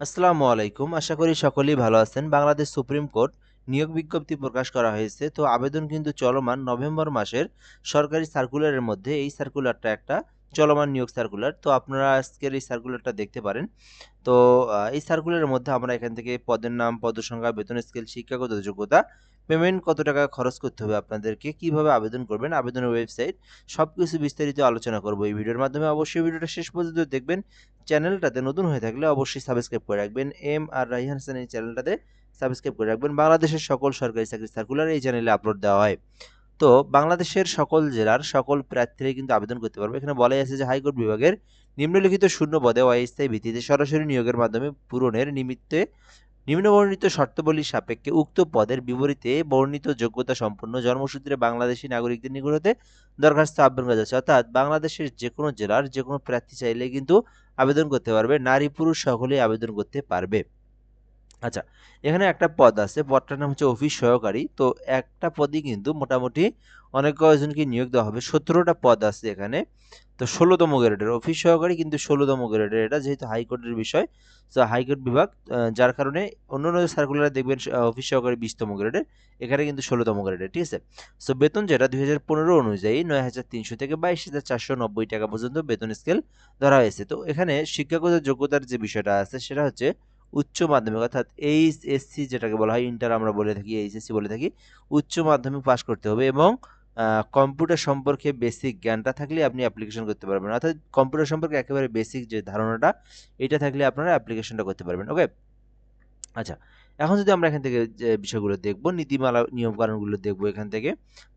আসসালামু আলাইকুম। আশা করি সকলেই ভালো আছেন। বাংলাদেশ সুপ্রিম কোর্ট নিয়োগ বিজ্ঞপ্তি প্রকাশ করা হয়েছে। তো আবেদন কিন্তু চলমান নভেম্বর মাসের সরকারি সার্কুলারের মধ্যে। এই সার্কুলারটা একটা চলমান নিয়োগ সার্কুলার। তো আপনারা আজকের এই সার্কুলারটা দেখতে পারেন। তো এই সার্কুলারের মধ্যে আমরা এখান থেকে পদের নাম, পদসংখ্যা, বেতন স্কেল, শিক্ষাগত যোগ্যতা পেমেন্ট কত টাকা খরচ করতে হবে আপনাদেরকে? কীভাবে আবেদন করবেন? আবেদনের ওয়েবসাইট সব কিছু বিস্তারিত আলোচনা করব এই ভিডিওর মাধ্যমে। অবশ্যই ভিডিওটা শেষ পর্যন্ত দেখবেন। চ্যানেলটাতে নতুন হয়ে থাকলে অবশ্যই সাবস্ক্রাইব করে রাখবেন। এম আর রাইহান হাসান এই চ্যানেলটাতে সাবস্ক্রাইব করে রাখবেন। বাংলাদেশের সকল সরকারি চাকরি সার্কুলার এই চ্যানেলে আপলোড দেওয়া হয়। তো বাংলাদেশের সকল জেলার সকল প্রার্থীরা কিন্তু আবেদন করতে পারবে। এখানে বলাই আছে যে হাইকোর্ট বিভাগের নিম্নলিখিত শূন্য পদে অস্থায়ী ভিত্তিতে সরাসরি নিয়োগের মাধ্যমে পূরণের নিমিত্তে নিম্নবর্ণিত শর্তাবলীর সাপেক্ষে উক্ত পদের বিপরীতে বর্ণিত যোগ্যতা সম্পন্ন জন্মসূত্রে বাংলাদেশী নাগরিকদের নিকট হতে দরখাস্ত আহ্বান করা যাচ্ছে। অর্থাৎ বাংলাদেশের যে কোনো জেলার যে কোনো প্রার্থী চাইলে কিন্তু আবেদন করতে পারবে, নারী, পুরুষ সকলেই আবেদন করতে পারবে। আচ্ছা এখানে একটা পদ আছে, পদটার নাম হচ্ছে অফিস সহকারী তো একটা পদই কিন্তু মোটামুটি অনেক কয়েকজনকে নিয়োগ দেওয়া হবে। সতেরোটা পদ আছে এখানে। তো ষোলোতম গ্রেডের অফিস সহকারী কিন্তু ষোলোতম গ্রেডের। এটা যেহেতু হাইকোর্টের বিষয়, তো হাইকোর্ট বিভাগ যার কারণে অন্য অন্য সার্কুলারে দেখবেন অফিস সহকারী বিশতম গ্রেডের। এখানে কিন্তু ষোলোতম গ্রেডের, ঠিক আছে? সো বেতন যেটা দুই হাজার পনেরো অনুযায়ী নয় হাজার তিনশো থেকে বাইশ হাজার চারশো নব্বই টাকা পর্যন্ত বেতন স্কেল ধরা হয়েছে। তো এখানে শিক্ষাগত যোগ্যতার যে বিষয়টা আছে, সেটা হচ্ছে উচ্চ মাধ্যমিক, অর্থাৎ এইচ এসসি যেটাকে বলা হয় ইন্টার আমরা বলে থাকি এইচএসসি বলে থাকি, উচ্চ মাধ্যমিক পাশ করতে হবে এবং কম্পিউটার সম্পর্কে বেসিক জ্ঞানটা থাকলে আপনি অ্যাপ্লিকেশন করতে পারবেন। অর্থাৎ কম্পিউটার সম্পর্কে একেবারে বেসিক যে ধারণাটা, এটা থাকলে আপনারা অ্যাপ্লিকেশনটা করতে পারবেন ওকে আচ্ছা এখন যদি আমরা এখান থেকে যে বিষয়গুলো দেখব, নীতিমালা, নিয়মকানুনগুলো দেখব এখান থেকে,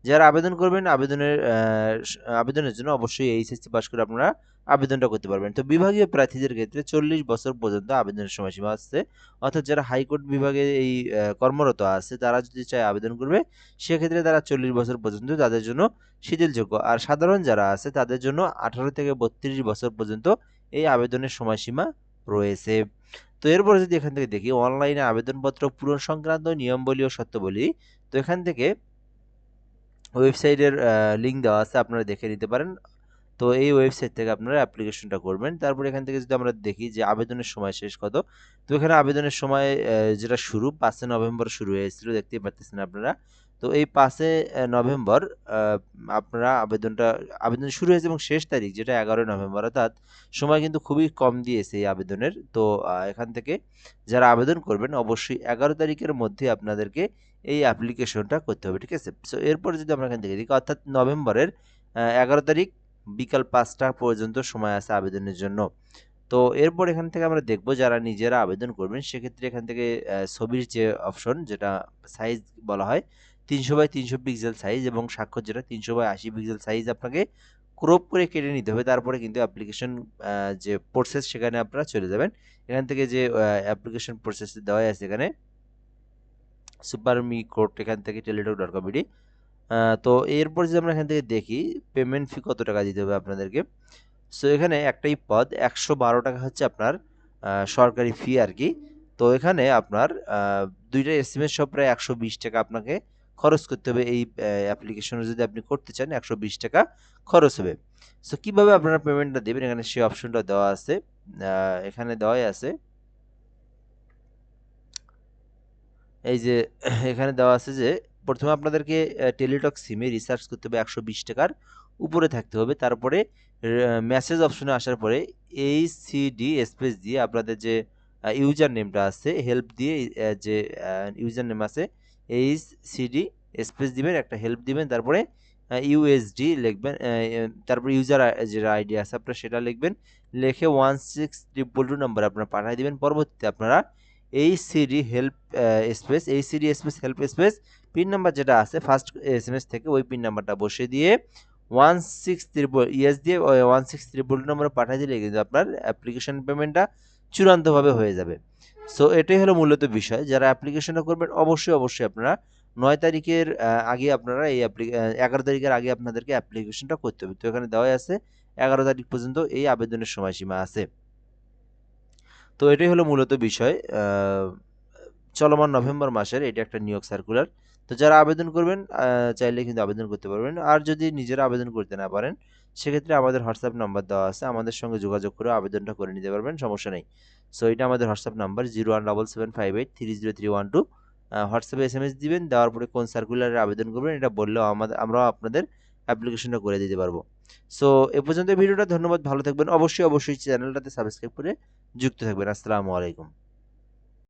যারা আবেদন করবেন, আবেদনের আবেদনের জন্য অবশ্যই এইচএসসি পাস করে আপনারা আবেদনটা করতে পারবেন। তো বিভাগীয় প্রার্থীদের ক্ষেত্রে চল্লিশ বছর পর্যন্ত আবেদনের সময়সীমা আছে। অর্থাৎ যারা হাইকোর্ট বিভাগে এই কর্মরত আছে, তারা যদি চায় আবেদন করবে, সেক্ষেত্রে তারা চল্লিশ বছর পর্যন্ত তাদের জন্য শিথিলযোগ্য। আর সাধারণ যারা আছে, তাদের জন্য আঠারো থেকে বত্রিশ বছর পর্যন্ত এই আবেদনের সময়সীমা রয়েছে। তো এরপরে যদি এখান থেকে দেখি, অনলাইনে আবেদনপত্র পূরণ সংক্রান্ত নিয়মাবলী ও শর্তাবলী, তো এখান থেকে ওয়েবসাইটের লিঙ্ক দেওয়া আছে, আপনারা দেখে নিতে পারেন। তো এই ওয়েবসাইট থেকে আপনারা অ্যাপ্লিকেশনটা করবেন। তারপর এখান থেকে যদি আমরা দেখি যে আবেদনের সময় শেষ কত, তো এখানে আবেদনের সময় যেটা শুরু, পাঁচে নভেম্বর শুরু হয়েছিল, দেখতেই পাচ্ছেন আপনারা। তো এই পাঁচে নভেম্বর আপনারা আবেদনটা, আবেদন শুরু হয়েছে এবং শেষ তারিখ, যেটা এগারোই নভেম্বর, অর্থাৎ সময় কিন্তু খুবই কম দিয়েছে এই আবেদনের। তো এখান থেকে যারা আবেদন করবেন, অবশ্যই এগারো তারিখের মধ্যে আপনাদেরকে এই অ্যাপ্লিকেশনটা করতে হবে, ঠিক আছে? সো এরপর যদি আমরা এখান থেকে দেখি, অর্থাৎ নভেম্বরের এগারো তারিখ বিকাল পাঁচটা পর্যন্ত সময় আছে আবেদনের জন্য। তো এরপর এখান থেকে আমরা দেখব যারা নিজেরা আবেদন করবেন, সেক্ষেত্রে এখান থেকে ছবির যে অপশন যেটা সাইজ বলা হয়, তিনশো বাই তিনশো পিক্সেল সাইজ এবং স্বাক্ষর যেটা তিনশো বাই আশি পিক্সেল সাইজ আপনাকে ক্রপ করে কেটে নিতে হবে। তারপরে কিন্তু অ্যাপ্লিকেশন যে প্রসেস সেখানে আপনারা চলে যাবেন। এখান থেকে যে অ্যাপ্লিকেশন প্রসেস দেওয়া আছে এখানে। সুপার মি কোড এখান থেকে টেলিটক ডট কমিডি তো এরপর যদি আমরা এখান থেকে দেখি পেমেন্ট ফি কত টাকা দিতে হবে আপনাদেরকে? সো এখানে একটাই পদ, একশো বারো টাকা হচ্ছে আপনার সরকারি ফি আর কি। তো এখানে আপনার দুইটা এস এম এস সব প্রায় একশো বিশ টাকা আপনাকে খরচ করতে হবে। এই অ্যাপ্লিকেশনে যদি আপনি করতে চান, একশো বিশ টাকা খরচ হবে। সো কীভাবে আপনারা পেমেন্টটা দেবেন? এখানে সেই অপশনটা দেওয়া আছে। এখানে দেওয়াই আছে। এই যে, এখানে দেওয়া আছে যে প্রথমে আপনাদেরকে টেলিটক সিমে রিচার্জ করতে হবে একশো বিশ টাকার, উপরে থাকতে হবে। তারপরে মেসেজ অপশনে আসার পরে এই সিডি স্পেস দিয়ে আপনাদের যে ইউজার নেমটা আছে হেল্প দিয়ে যে ইউজার নেম আছে এই সিডি স্পেস দিবেন, একটা হেল্প দিবেন। তারপরে ইউএসডি লিখবেন তারপরে ইউজার যেটা আইডি আছে আপনার সেটা লিখবেন। লিখে one six triple two number আপনারা পাঠিয়ে দিবেন। পরবর্তীতে আপনারা এই সিডি হেল্প স্পেস এই CD space help space pin number যেটা আছে ফার্স্ট এস এম এস থেকে ওই পিন নাম্বারটা বসিয়ে দিয়ে ওয়ান সিক্স ত্রিপল ইয়েস দিয়ে ওয়ান সিক্স ত্রিপল নম্বরে পাঠিয়ে দিলে কিন্তু আপনার অ্যাপ্লিকেশন পেমেন্টটা চূড়ান্তভাবে হয়ে যাবে। সো এটাই হলো মূলত বিষয়। যারা অ্যাপ্লিকেশনটা করবেন, অবশ্যই অবশ্যই আপনারা নয় তারিখের আগে আপনারা এই অ্যাপ্লি এগারো তারিখের আগে আপনাদেরকে অ্যাপ্লিকেশনটা করতে হবে। তো এখানে দেওয়াই আছে, এগারো তারিখ পর্যন্ত এই আবেদনের সময়সীমা আছে। তো এটাই হলো মূলত বিষয়। চলমান নভেম্বর মাসের এটা একটা নিয়োগ সার্কুলার তো যারা আবেদন করবেন চাইলে কিন্তু আবেদন করতে পারবেন। আর যদি নিজেরা আবেদন করতে না পারেন, সেক্ষেত্রে আমাদের হোয়াটসঅ্যাপ নাম্বার দেওয়া আছে। আমাদের সঙ্গে যোগাযোগ করে আবেদনটা করে নিতে পারবেন, সমস্যা নেই। সো এটা আমাদের WhatsApp number zero one double seven five eight three zero three one two হোয়াটসঅ্যাপে এস এম এস দিবেন, দেওয়ার পরে কোন সার্কুলারে আবেদন করবেন, এটা বললেও আমাদের, আমরাও আপনাদের অ্যাপ্লিকেশনটা করে দিতে পারব। সো এ পর্যন্ত ভিডিওটা, ধন্যবাদ, ভালো থাকবেন। অবশ্যই অবশ্যই চ্যানেলটাতে সাবস্ক্রাইব করে যুক্ত থাকবেন। আসসালামু আলাইকুম।